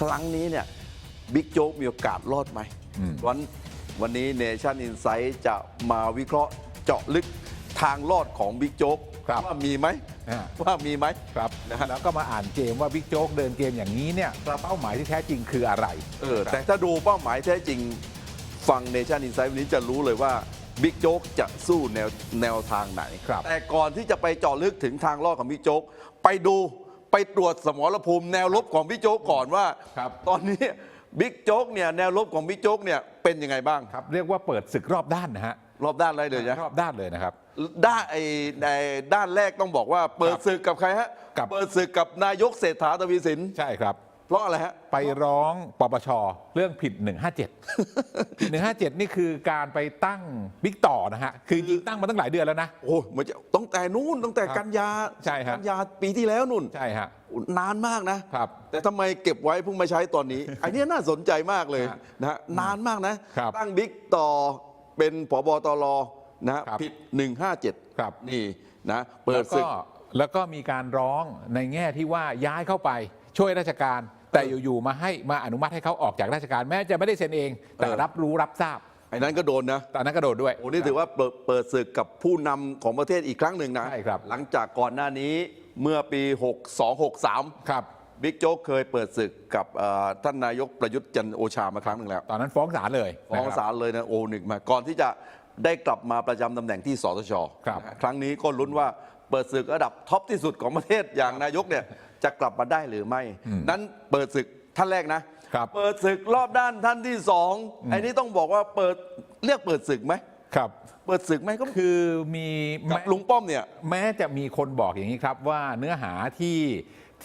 ครั้งนี้เนี่ยบิ๊กโจ๊กมีโอกาสรอดไหมอืมวันวันนี้เนชั่นอินไซ h ์จะมาวิเคราะห์เจาะลึกทางรอดของบิ๊กโจ๊กครับว่ามีไหมอ่าว่ามีไหมครับนะฮะแล้วก็มาอ่านเกมว่าบิ๊กโจ๊กเดินเกมอย่างนี้เนี่ยเป้าหมายที่แท้จริงคืออะไรเออแต่ถ้าดูเป้าหมายแท้จริงฟังเนชั่นอินไซ h ์วันนี้จะรู้เลยว่าบิ๊กโจ๊กจะสู้แนวแนวทางไหนครับแต่ก่อนที่จะไปเจาะลึกถึงทางรอดของบิ๊กโจ๊กไปดู ไปตรวจสมรภูมิแนวรบของบิ๊กโจ๊กก่อนว่า ครับ ตอนนี้บิ๊กโจ๊กเนี่ยแนวรบของบิ๊กโจ๊กเนี่ยเป็นยังไงบ้าง ครับ เรียกว่าเปิดศึกรอบด้านนะฮะรอบด้านอะไรเลยนะรอบด้านเลยนะครับ ด้านไอ้ในด้านแรกต้องบอกว่า เปิดครับศึกกับใครฮะกับ เปิดศึกกับนายกเศรษฐาทวีสิน ใช่ครับ เพราะอะไรฮะ ไปร้องปปชเรื่องผิด 157 157 นี่คือการไปตั้งบิ๊กต่อนะฮะ คือจริงๆตั้งมาตั้งหลายเดือนแล้วนะ โอ้ยมันจะตั้งแต่นู้นตั้งแต่ครับกันยาใช่ฮะ กันยาปีที่แล้วนู่น ใช่ฮะ นานมากนะ ครับ แต่ทำไมเก็บไว้เพิ่งมาใช้ตอนนี้ อันนี้น่าสนใจมากเลยฮะนะฮะนานมากนะ ครับตั้งบิ๊กต่อเป็นผบตรนะฮะครับ ผิด 157 ครับ นี่นะเปิแล้ดวศึก็ก แล้วก็มีการร้องในแง่ที่ว่าย้ายเข้าไปช่วยราชการ แต่อยู่ๆมาให้มาอนุมัติให้เขาออกจากราชการแม้จะไม่ได้เซ็นเอง แต่เออรับรู้รับทราบไอ้นั้นก็โดนนะตอนนั้นก็โดนด้วย โอ้นี่ถือว่าเปิดเปิดศึกกับผู้นำของประเทศอีกครั้งหนึ่งนะใช่ครับ หลังจากก่อนหน้านี้เมื่อปี 6263ครับ บิ๊กโจ๊กเคยเปิดศึกกับเอ่อท่านนายกประยุทธ์จันทร์โอชามาครั้งหนึ่งแล้ว ตอนนั้นฟ้องศาลเลยฟ้องนะครับ ศาลเลยนะโอหนึ่งมาก่อนที่จะได้กลับมาประจำตำแหน่งที่สตชครับ นะฮะครั้งนี้ก็ลุ้นว่าเปิดศึกระดับท็อปที่สุดของประเทศอย่างนายกเนี่ย จะกลับมาได้หรือไม่ นั้นเปิดศึกท่านแรกนะ ครับเปิดศึกรอบด้านท่านที่สองไอ้นี่ต้องบอกว่าเปิดเรียกเปิดศึกไหมครับ เปิดศึกไหมก็คือมีกับแม้ลุงป้อมเนี่ย แม้จะมีคนบอกอย่างนี้ครับว่าเนื้อหาที่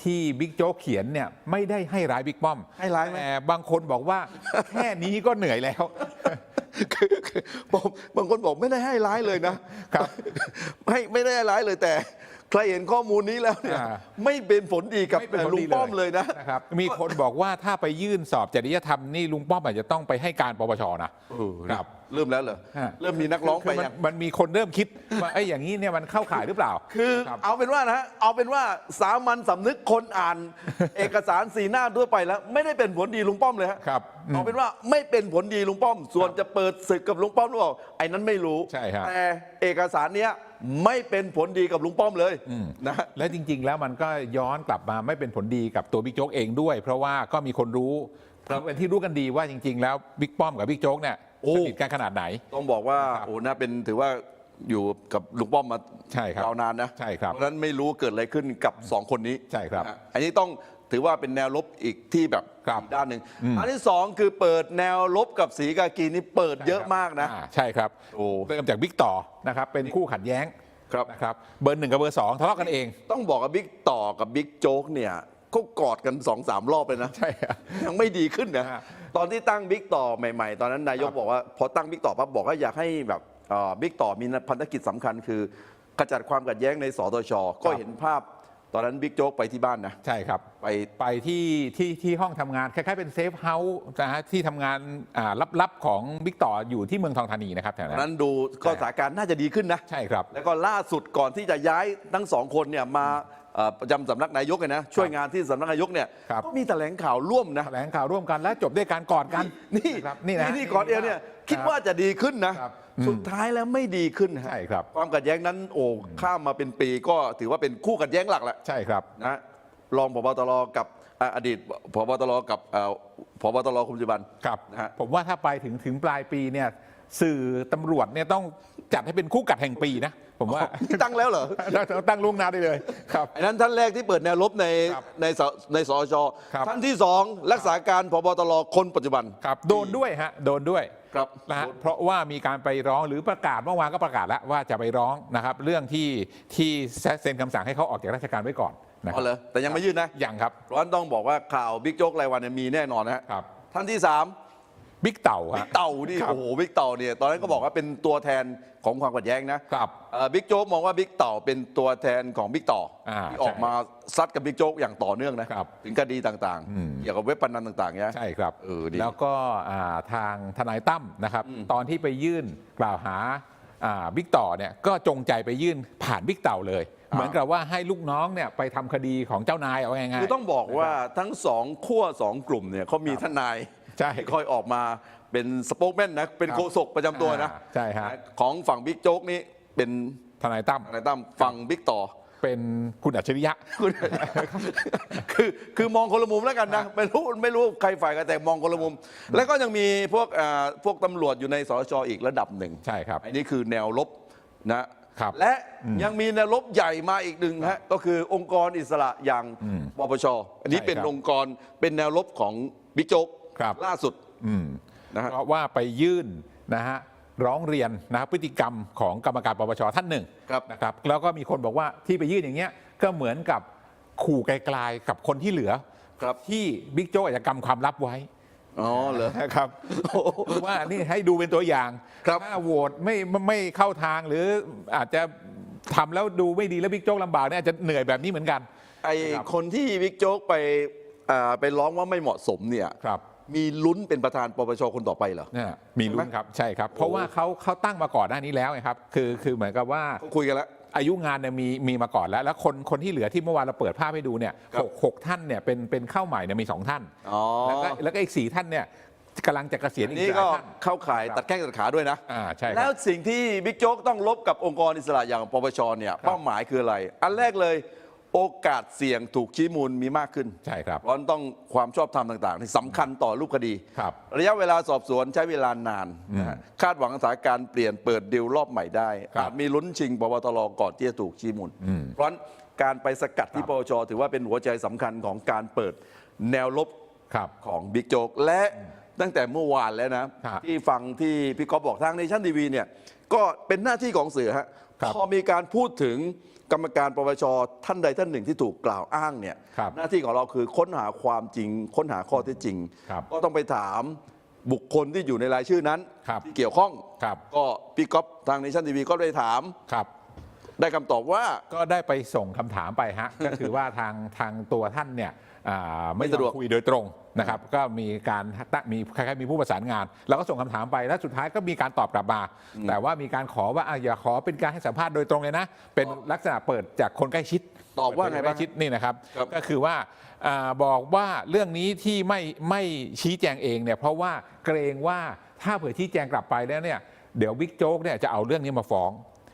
ที่บิ๊กโจ๊กเขียนเนี่ยไม่ได้ให้ร้ายบิ๊กป้อมให้ร้ายไหม แต่บางคนบอกว่า แค่นี้ก็เหนื่อยแล้ว คือคือผมบางคนบอกไม่ได้ให้ร้ายเลยนะครับ ไม่ไม่ได้ให้ร้ายเลยแต่ ใครเห็นข้อมูลนี้แล้วเนี่ยอ่า ไม่เป็นผลดีกับไม่เป็นผลลุงดีป้อมเลยนะ นะครับ มีคนบอกว่าถ้าไปยื่นสอบจริยธรรมนี่ลุงป้อมอาจจะต้องไปให้การปปชนะเออ ครับ เริ่มแล้วเหรอฮะเริ่มมีนักร้องคืไปมันยังมันมีคนเริ่มคิดว่าไอ้ยอย่างนี้เนี่ยมันเข้าข่ายหรือเปล่าคือรับ เอาเป็นว่านะฮะเอาเป็นว่าสามัญสำนึกคนอ่าน เอกสารสีหน้าทั่วไปแล้ว ไม่ได้เป็นผลดีลุงป้อมเลยฮะครับอืมเอาเป็นว่าไม่เป็นผลดีลุงป้อม ส่วนจะเปิดศึกกับลุงป้อมหรือเปล่าไอ้นั้นไม่รู้ใช่ฮะ แต่เอกสารเนี้ยไม่เป็นผลดีกับลุงป้อมเลยอืมนะฮะ และจริง ๆ แล้วมันก็ย้อนกลับมาไม่เป็นผลดีกับตัวบิ๊กโจ๊กเองด้วย เพราะว่าก็มีคนรู้ครับเป็นที่รู้กันดีว่าจริง ๆ แล้วบิ๊กป้อมกับบิ๊กโจ๊กเนี่ยโอ้ สนิทกันขนาดไหน ต้องบอกว่าครับโอ้น่าเป็นถือว่าอยู่กับลุงป้อมมาใช่ครับยาวนานนะใช่ครับเพราะฉะนั้นไม่รู้เกิดอะไรขึ้นกับสองคนนี้ใช่ครับนะฮะอันนี้ต้องถือว่าเป็นแนวลบอีกที่แบบครับอีกด้านหนึ่งอืมอันที่สองคือเปิดแนวลบกับสีกากีนี่เปิดเยอะมากนะอ่ใช่ครับโอ้เริ่มจากบิ๊กต่อนะครับเป็นคู่ขัดแย้งครับนะครับเบอร์หนึ่งกับเบอร์สองทะเลาะกันเอง ต้องบอกว่าบิ๊กต่อกับบิ๊กโจ๊กเนี่ย เขากอดกันสองสามรอบเลยนะ ใช่ครับ ยังไม่ดีขึ้นนะฮะตอนที่ตั้งบิ๊กต่อใหม่ ๆ ตอนนั้นนายกครับบอกว่าพอตั้งบิ๊กต่อปั๊บบอกว่าอยากให้แบบเอ่อบิ๊กต่อมีพันธกิจสำคัญคือขจัดความขัดแย้งในสตชก็เห็นภาพ ตอนนั้นบิ๊กโจ๊กไปที่บ้านนะ ใช่ครับ ไป ไปที่ที่ที่ห้องทำงาน คล้ายๆเป็นเซฟเฮาส์นะฮะที่ทำงานอ่าลับๆของบิ๊กต่ออยู่ที่เมืองทองธานีนะครับแถวตอนนั้นั้นนดูก็สถานการณ์น่าจะดีขึ้นนะ ใช่ครับ แล้วก็ล่าสุดก่อนที่จะย้ายทั้งสองคนเนี่ยมา เอ่อประจำสำนักนายกเลยนะช่วยงานที่สำนักนายกเนี่ยครับ ก็มีแถลงข่าวร่วมนะ แถลงข่าวร่วมกันและจบด้วยการกอดกันนี่ครับนี่นะ นี่ก่อนเอวเนี่ยคิดว่าจะดีขึ้นนะ ครับอืมสุดท้ายแล้วไม่ดีขึ้นนะใช่ครับ ความขัดแย้งนั้นโอ้ข้ามมาเป็นปีก็ถือว่าเป็นคู่ขัดแย้งหลักแหละ ใช่ครับ นะรองพบตรกับอ่าอดีตพบตรกับเอ่อพบตรคนปัจจุบัน ครับ นะฮะผมว่าถ้าไปถึงถึงปลายปีเนี่ย สื่อตำรวจเนี่ยต้องจัดให้เป็นคู่กัดแห่งปีนะ ผมว่านี่ตั้งแล้วเหรอต้องตั้งล่วงหน้าได้เลยครับไอ้นั้นท่านแรกที่เปิดแนวรบในครับในสในสอชครับ ท่านที่สองรักษาการพบตรคนปัจจุบัน ครับโดนด้วยฮะโดนด้วยครับนะฮะเพราะว่ามีการไปร้องหรือประกาศเมื่อวานก็ประกาศแล้วว่าจะไปร้องนะครับ เรื่องที่ที่เซ็นคำสั่งให้เขาออกจากราชการไว้ก่อนนะคอ๋รัอเหรอแต่ยังไม่ยื่นนะ ยังครับ เพราะฉะนั้นต้องบอกว่าข่าวบิ๊กโจ๊กรายวันเนี่ยมีแน่นอนนะฮะครับ ท่านที่สาม บิ๊กเต่าบิ๊ฮะกเต่านี่ครับโอ้โหบิ๊กเต่าเนี่ยตอนนั้นก็บอกว่าเป็นตัวแทนของความขัดแย้งนะครับเอ่อบิ๊กโจ๊กมองว่าบิ๊กเต่าเป็นตัวแทนของบิ๊กต่ออาที่ออกใช่มาซัดกับบิ๊กโจ๊กอย่างต่อเนื่องนะครับ ถึงคดีต่างอืมๆเกี่ยวกับเว็บพนันต่างๆเนี่ย ใช่ครับเออดีแล้วก็อ่าทางทนายตั้มนะครับ ตอนที่ไปยื่นกล่าวหาอ่าบิ๊กต่อเนี่ยก็จงใจไปยื่นผ่านบิ๊กเต่าเลย เหมือนกับว่าให้ลูกน้องเนี่ยไปทำคดีของเจ้านายเอาง่ายๆ คือต้องบอกว่าทั้งสองขั้วสองกลุ่มเนี่ยเขามีทนาย ใช่ที่คอยออกมาเป็นสป็อกแมนนะเป็นครับโฆษกประจำตัวนะอ่าใช่ฮะ ของฝั่งบิ๊กโจ๊กนี่เป็นทนายตั้มทนายตั้มฝั่งบิ๊กต่อ เป็นคุณอัจฉริยะ คุณคือคือมองคนละมุมแล้วกันนะ ไม่รู้ไม่รู้ใครฝ่ายกันแต่มองคนละมุม แล้วก็ยังมีพวกอ่าพวกตำรวจอยู่ในสชอีกระดับหนึ่งใช่ครับอันนี้คือแนวลบนะครับ และยังมีแนวลบใหญ่มาอีกหนึ่งฮะก็คือองค์กรอิสระอย่างปปชอันนี้ใช่เป็นครับองค์กรเป็นแนวลบของบิ๊กโจ๊ก ครับล่าสุดอืมนะฮะ เพราะว่าไปยื่นนะฮะร้องเรียนนะพฤติกรรมของกรรมการปปชท่านหนึ่งครับ นะครับ แล้วก็มีคนบอกว่าที่ไปยื่นอย่างเงี้ยก็เหมือนกับขู่ไกลๆกับคนที่เหลือ ครับที่บิ๊กโจ๊กอาจจะกำความลับไว้อ๋อเหรอ นะครับว่านี่ให้ดูเป็นตัวอย่างครับ ถ้าโหวตไม่ไม่ไม่เข้าทางหรืออาจจะทำแล้วดูไม่ดีแล้วบิ๊กโจ๊กลำบากเนี่ยอาจจะเหนื่อยแบบนี้เหมือนกัน ไอครับคนที่บิ๊กโจ๊กไปอ่าไปร้องว่าไม่เหมาะสมเนี่ยครับ มีลุ้นเป็นประธานปปชคนต่อไปเหรอ เนี่ยมีลุ้นครับใช่ครับ เพราะว่าเขาเขาตั้งมาก่อนหน้านี้แล้วไงครับคือคือเหมือนกับว่าเขาคุยกันแล้ว อายุงานเนี่ยมีมีมาก่อนแล้ว แล้วคนคนที่เหลือที่เมื่อวานเราเปิดภาพให้ดูเนี่ยครับ หกหกท่านเนี่ยเป็นเป็นเข้าใหม่เนี่ยมีสองท่าน อ๋อแล้วก็แล้วก็อีกสี่ท่านเนี่ยกำลังจะเกษียณอัอีนกนี้หลาก็ยท่านเข้าข่ายตัดแข้งตัดขาด้วยนะ อ่าใช่คแล้รัวบสิ่งที่บิ๊กโจ๊กต้องลบกับองค์กรอิสระอย่างปปชเนี่ยเป้าหมายคืออะไร อันแรกเลย โอกาสเสี่ยงถูกชี้มูลมีมากขึ้นใช่ครับเพราะต้องความชอบธรรมต่างๆที่สำคัญต่อรูปคดีครับระยะเวลาสอบสวนใช้เวลานานนะฮะคาดหวังสถานการณ์เปลี่ยนเปิดดิวรอบใหม่ได้ครับอาจมีลุ้นชิงปปตรก่อนที่จะถูกชี้มูลเพราะฉะนั้นการไปสกัดที่ปปชถือว่าเป็นหัวใจสำคัญของการเปิดแนวลบ ครับ ของบิ๊กโจ๊กและตั้งแต่เมื่อวานแล้วนะครับที่ฟังที่พี่ก๊อฟบอกทางในชั้นทีวีเนี่ย ก็เป็นหน้าที่ของสื่อฮะครับ พอมีการพูดถึงกรรมการปปชท่านใดท่านหนึ่งที่ถูกกล่าวอ้างเนี่ยครับหน้าที่ของเราคือค้นหาความจริง ค้นหาข้อเท็จจริงครับก็ต้องไปถามบุคคลที่อยู่ในรายชื่อนั้นครับที่เกี่ยวข้องครับก็พี่ก๊อฟทางในชั้นทีวีก็ได้ถามครับได้คำตอบว่าก็ได้ไปส่งคำถามไปฮะก็คือว่าทางทางตัวท่านเนี่ยอ่า ไม่ไม่สะดวกยอมคุยโดยตรงนะครับก็มีการตั้งมีคล้ายๆมีผู้ประสานงาน แล้วก็ส่งคำถามไปแล้วสุดท้ายก็มีการตอบกลับมา แต่ว่ามีการขอว่าอะอย่าขอเป็นการให้สัมภาษณ์โดยตรงเลยนะ เป็นลักษณะเปิดจากคนใกล้ชิด ตอบว่าไงใกบ้างล้ชิดนี่นะครับครับก็คือว่าอ่าบอกว่าเรื่องนี้ที่ไม่ไม่ชี้แจงเองเนี่ยเพราะว่าเกรงว่าถ้าเผื่อชี้แจงกลับไปแล้วเนี่ยเดี๋ยวบิ๊กโจ๊กเนี่ยจะเอาเรื่องนี้มาฟ้อง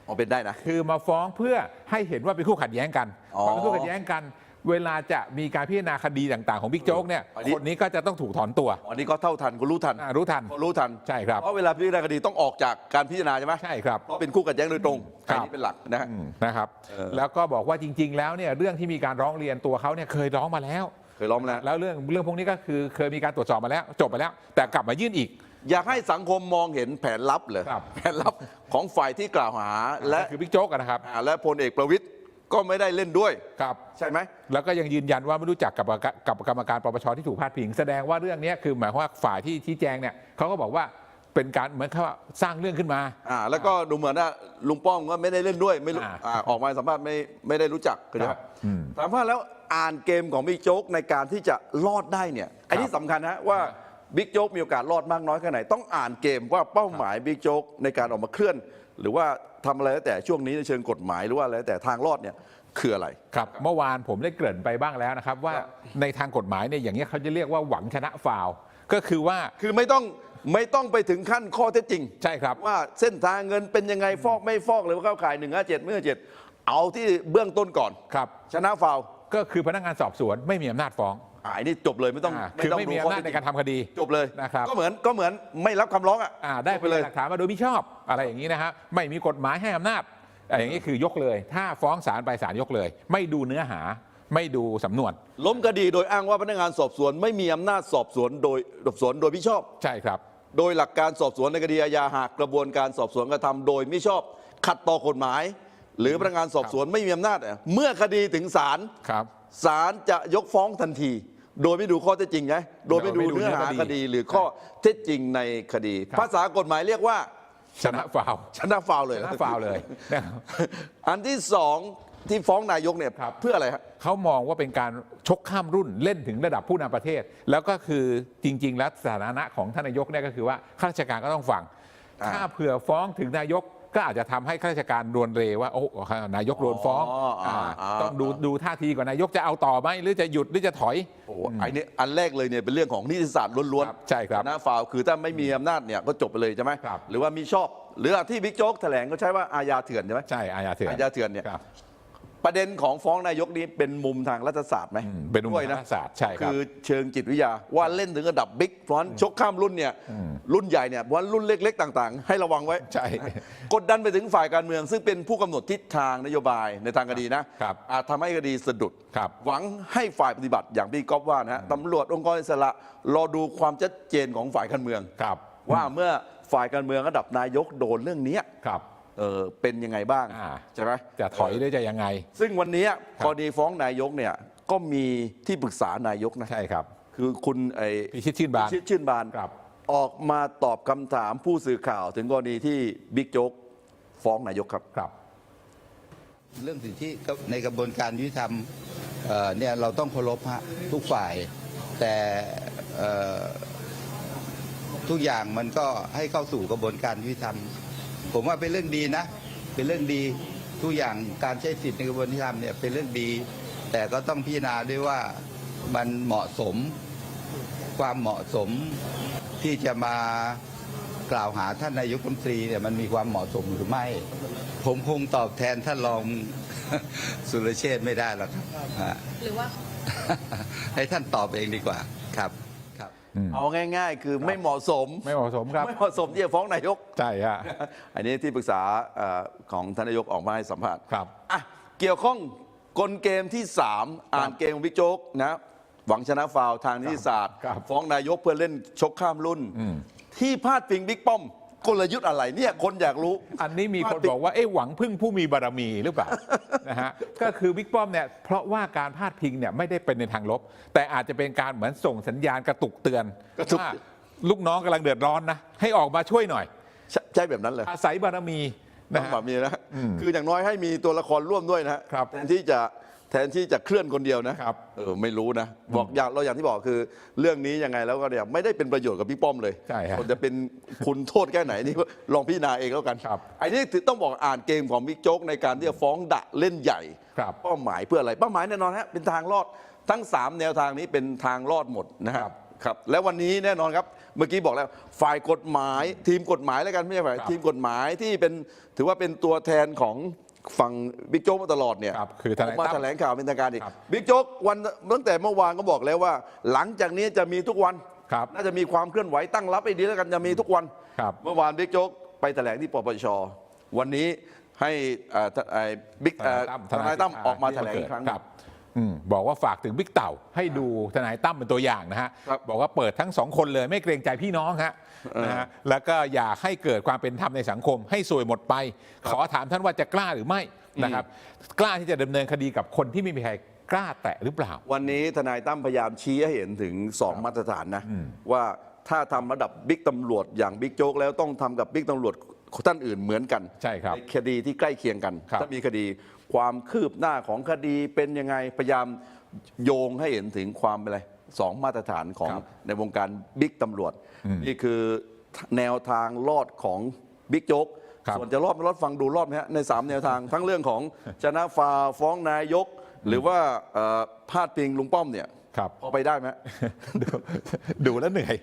อ๋อเป็นได้นะคือมาฟ้องเพื่อให้เห็นว่าเป็นคู่ขัดแย้งกันอ๋อพอเป็นคู่ขัดแย้งกัน เวลาจะมีการพิจารณาคดีต่างๆของบิ๊กโจ๊กเนี่ยอันนี้ คนนี้ก็จะต้องถูกถอนตัวอันนี้ก็เท่าทันก็รู้ทันอ่ารู้ทันก็รู้ทันใช่ครับ เพราะเวลาพิจารณาคดีต้องออกจากการพิจารณาใช่ไหมใช่ครับ เพราะเป็นคู่ขัดแย้งโดยตรงครัอับนนี้เป็นหลักนะฮะ อืมนะครับเออ แล้วก็บอกว่าจริง ๆ แล้วเนี่ยเรื่องที่มีการร้องเรียนตัวเขาเนี่ยเคยร้องมาแล้ว เคยร้องมาแล้ว แล้วเรื่องเรื่องพวกนี้ก็คือเคยมีการตรวจสอบมาแล้ว จบไปแล้ว แต่กลับมายื่นอีก อยากให้สังคมมองเห็นแผนลับเลยครับ แผนลับของฝ่ายที่กล่าวหาและคือบิ๊กโจ๊กอะนะครับ อ่าและพลเอกประวิตย ก็ไม่ได้เล่นด้วย ครับ ใช่ไหม แล้วก็ยังยืนยันว่าไม่รู้จักกับกับกรรมการปปชที่ถูกพาดพิง แสดงว่าเรื่องนี้คือหมายความว่าฝ่ายที่ชี้แจงเนี่ยเขาก็บอกว่าเป็นการเหมือนเขาว่าสร้างเรื่องขึ้นมา อ่า แล้วก็ดูเหมือนว่าลุงป้อมก็ไม่ได้เล่นด้วย ไม่รู้อ่าอ่าออกมาสัมภาษณ์ไม่ไม่ได้รู้จักคือครับอืมสัมภาษณ์แล้วอ่านเกมของบิ๊กโจ๊กในการที่จะรอดได้เนี่ย อันนี้สำคัญนะว่าบิ๊กโจ๊กมีโอกาสรอดมากน้อยแค่ไหน ต้องอ่านเกมว่าเป้าหมายบิ๊กโจ๊กในการออกมาเคลื่อน หรือว่า ทำอะไรแล้วแต่ช่วงนี้ในเชิงกฎหมายหรือว่าอะไรแล้วแต่ทางรอดเนี่ยคืออะไร ครับเมื่อวานผมได้เกริ่นไปบ้างแล้วนะครับ ว่าครับในทางกฎหมายเนี่ยอย่างนี้ยเขาจะเรียกว่าหวังชนะฟาวล์ก็คือว่า คือไม่ต้องไม่ต้องไปถึงขั้นข้อเท็จจริง ใช่ครับ ว่าเส้นทางเงินเป็นยังไงฟอกไม่ฟอกหรือว่าเข้าข่าย1นึ่งเจ็ดไม่เจ็ดเอาที่เบื้องต้นก่อน ครับ ชนะฟาวล์ ก็คือพนักงานสอบสวนไม่มีอำนาจฟ้อง อ่าอันนี้จบเลยไม่ต้องอ่าคือไม่มีดูอำนาจในการทำคดี จบเลยนะครับ ก็เหมือนก็เหมือนไม่รับคำร้องอะอ่าได้จบไปเลยหลักฐานมาโดยมิชอบอะไรอย่างนี้นะฮะไม่มีกฎหมายให้อำนาจอะอย่างนี้คือยกเลย ถ้าฟ้องศาลไปศาลยกเลย ไม่ดูเนื้อหาไม่ดูสำนวนล้มคดีโดยอ้างว่าพนักงานสอบสวน ไม่มีอำนาจสอบสวนโดยสอบสวนโดยมิชอบ ใช่ครับ โดยหลักการสอบสวนในคดีอาญาหากกระบวนการสอบสวนกระทำโดยมิชอบขัดต่อกฎหมาย หรือพนักงานสอบสวนไม่มีอำนาจอะเมื่อคดีถึงศาลครับ ศาลจะยกฟ้องทันที โดยไม่ดูข้อเท็จจริงไงโดยไม่ดูโดยไม่ดูเนื้อหาเนื้อคดีคดีหรือข้อเท็จจริงในคดีครับภาษากฎหมายเรียกว่า ชนะฟาวล์ชนะฟาวล์เลยชนะฟาวล์เลยนะครับอันที่สองที่ฟ้องนายกเนี่ยครับเพื่ออะไรฮะเขามองว่าเป็นการชกข้ามรุ่นเล่นถึงระดับผู้นำประเทศ แล้วก็คือจริง ๆ แล้วสถานะของท่านนายกเนี่ยก็คือว่าข้าราชการก็ต้องฟังอ่าถ้าเผื่อฟ้องถึงนายก ก็อาจจะทำให้ข้าราชการรวนเรว่าโอ้นายกโดนฟ้องอ๋ออ่าาอ่าต้องดูดูท่าทีก่อนนายกจะเอาต่อไหมหรือจะหยุดหรือจะถอยโอ้โหไอ้นี่อันแรกเลยเนี่ยเป็นเรื่องของนิติศาสตร์ล้วนครับใช่ครับนะฟาวคือถ้าไม่มีอำนาจเนี่ยก็จบไปเลยใช่ไหมครับหรือว่ามีชอบหรือที่บิ๊กโจ๊กแถลงก็ใช้ว่าอาญาเถื่อนใช่ไหมใช่อาญาเถื่อนอาญาเถื่อนเนี่ยครับ ประเด็นของฟ้องนายกนี้เป็นมุมทางรัฐศาสตร์ไหมอืมเป็นมุมด้วยทางรัฐศาสตร์ใช่ครับ คือเชิงจิตวิทยาว่าเล่นถึงระดับบิ๊กฟรอนชกข้ามรุ่นเนี่ยรุ่นใหญ่เนี่ยเพราะว่ารุ่นเล็ก ๆ ต่าง ๆ ให้ระวังไว้ ใช่ กดดันไปถึงฝ่ายการเมือง ซึ่งเป็นผู้กำหนดทิศทางนโยบายในทางคดีนะครับอาจทำให้คดีสะดุด ครับ หวังให้ฝ่ายปฏิบัติอย่างพี่ก๊อฟว่านะฮะตำรวจองค์กรอิสระรอดูความชัดเจนของฝ่ายการเมือง ครับว่าเมื่อฝ่ายการเมืองระดับนายกโดนเรื่องเนี้ย ครับ เออเป็นยังไงบ้างอ่า ใช่ไหมจะถอยหรือจะยังไง ซึ่งวันนี้ครับกรณีฟ้องนายกเนี่ยก็มีที่ปรึกษานายกนะ ใช่ครับ คือคุณไอพิชิตชื่นบานชิดชื่นบาน ครับ ออกมาตอบคำถามผู้สื่อข่าว ถึงกรณีที่บิ๊กโจ๊กฟ้องนายกครับ ครับ เรื่องสิทธิในกระบวนการยุติธรรมเอ่อเนี่ยเราต้องเคารพฮะทุกฝ่าย แต่เอ่อทุกอย่างมันก็ให้เข้าสู่กระบวนการยุติธรรม ผมว่าเป็นเรื่องดีนะ เป็นเรื่องดีทุกอย่างการใช้สิทธิในกระบวนการยุติธรรมเนี่ยเป็นเรื่องดี แต่ก็ต้องพิจารณาด้วยว่ามันเหมาะสมความเหมาะสมที่จะมากล่าวหาท่านนายกรัฐมนตรีเนี่ยมันมีความเหมาะสมหรือไม่ ผมคงตอบแทนท่านรองสุรเชษฐ์ไม่ได้หรอกครับฮะหรือว่าให้ท่านตอบเองดีกว่าครับครับ เอาง่าย ๆ คือไม่เหมาะสม ไม่เหมาะสมครับ ไม่เหมาะสมที่จะฟ้องนายก ใช่ฮะอันนี้ที่ปรึกษาเอ่อของท่านนายกออกมาให้สัมภาษณ์ครับอะเกี่ยวข้องกลเกมที่ 3 อ่านเกมของบิ๊กโจ๊กนะหวังชนะฟาวล์ทางนิติศาสตร์ครับฟ้องนายกเพื่อเล่นชกข้ามรุ่นอืมที่พาดพิงบิ๊กป้อม กลยุทธ์อะไรเนี่ยคนอยากรู้ อันนี้มีคนพาดพิงบอกว่าเอ๊ะหวังพึ่งผู้มีบารมีหรือเปล่า นะฮะก็คือบิ๊กป้อมเนี่ยเพราะว่าการพาดพิงเนี่ยไม่ได้เป็นในทางลบ แต่อาจจะเป็นการเหมือนส่งสัญญาณกระตุกเตือนกระตุก ว่าลูกน้องกำลังเดือดร้อนนะให้ออกมาช่วยหน่อย ใช่ใช่แบบนั้นเลย อาศัยบารมีนะต้องฮะแบบนี้นะอืมคืออย่างน้อยให้มีตัวละครร่วมด้วยนะฮะครับ แทนที่จะ แทนที่จะเคลื่อนคนเดียวนะครับเออไม่รู้นะ บอกอย่างเราอย่างที่บอกคือ เรื่องนี้ยังไงแล้วก็เนี่ยไม่ได้เป็นประโยชน์กับพี่ป้อมเลยใช่ฮะคนจะเป็นคุณโทษแค่ไหนนี่ลองพิจารณาเองแล้วกันครับไอ้นี่ถือต้องบอกอ่านเกมของบิ๊กโจ๊กในการที่จะฟ้องดะเล่นใหญ่ครับเป้าหมายเพื่ออะไรเป้าหมายแน่นอนฮะเป็นทางรอดทั้ง 3 แนวทางนี้เป็นทางรอดหมดนะคครัรับบครับและวันนี้แน่นอนครับเมื่อกี้บอกแล้วฝ่ายกฎหมาย ทีมกฎหมายแล้วกันไม่ใช่ฝ่ายครับทีมกฎหมายที่เป็นถือว่าเป็นตัวแทนของ ฝั่งบิ๊กโจ๊กมาตลอดเนี่ยครับคือทนายกมาตั้มแถลงข่าวเป็นทางการอีกครับบิ๊กโจ๊กวันตั้งแต่เมื่อวานก็บอกแล้วว่า หลังจากนี้จะมีทุกวัน ครับ น่าจะมีความเคลื่อนไหวตั้งรับให้ดีแล้วกันจะมีทุกวัน ครับเมื่อวานบิ๊กโจ๊กไปแถลงที่ปปช วันนี้ให้เอ่อทไอ้บิ๊กเอ่อทนายตั้มออกมาแถลงอีกครั้งหคนึ่รังบ อืมบอกว่าฝากถึงบิ๊กเต่า ให้ดูทนายตั้มเป็นตัวอย่างนะฮะครับบอกว่าเปิดทั้งสองคนเลยไม่เกรงใจพี่น้องฮะนะฮะแล้วก็อยากให้เกิดความเป็นธรรมในสังคม ให้สวยหมดไป ขอถามท่านว่าจะกล้าหรือไม่นะครับ กล้าที่จะดำเนินคดีกับคนที่ไม่มีใครกล้าแตะหรือเปล่า วันนี้ทนายตั้มพยายามชี้ให้เห็นถึง 2 มาตรฐานนะ ว่าถ้าทำระดับบิ๊กตำรวจอย่างบิ๊กโจ๊กแล้วต้องทำกับบิ๊กตำรวจ ท่านอื่นเหมือนกันใช่ครับคดีที่ใกล้เคียงกัน ครับถ้ามีคดีความคืบหน้าของคดีเป็นยังไงพยายามโยงให้เห็นถึงความเป็นอะไรสองมาตรฐานของครับในวงการบิ๊กตำรวจ นี่คือแนวทางรอดของบิ๊กโจ๊กครับ ส่วนจะรอดไม่รอดฟังดูรอดไหมฮะใน3แนวทางทั้งเรื่องของชนะฟาฟ้องนายก หรือว่าเอ่อพาดพิงลุงป้อมเนี่ยครับ พอไปได้ไหม ดูดูแล้วเหนื่อย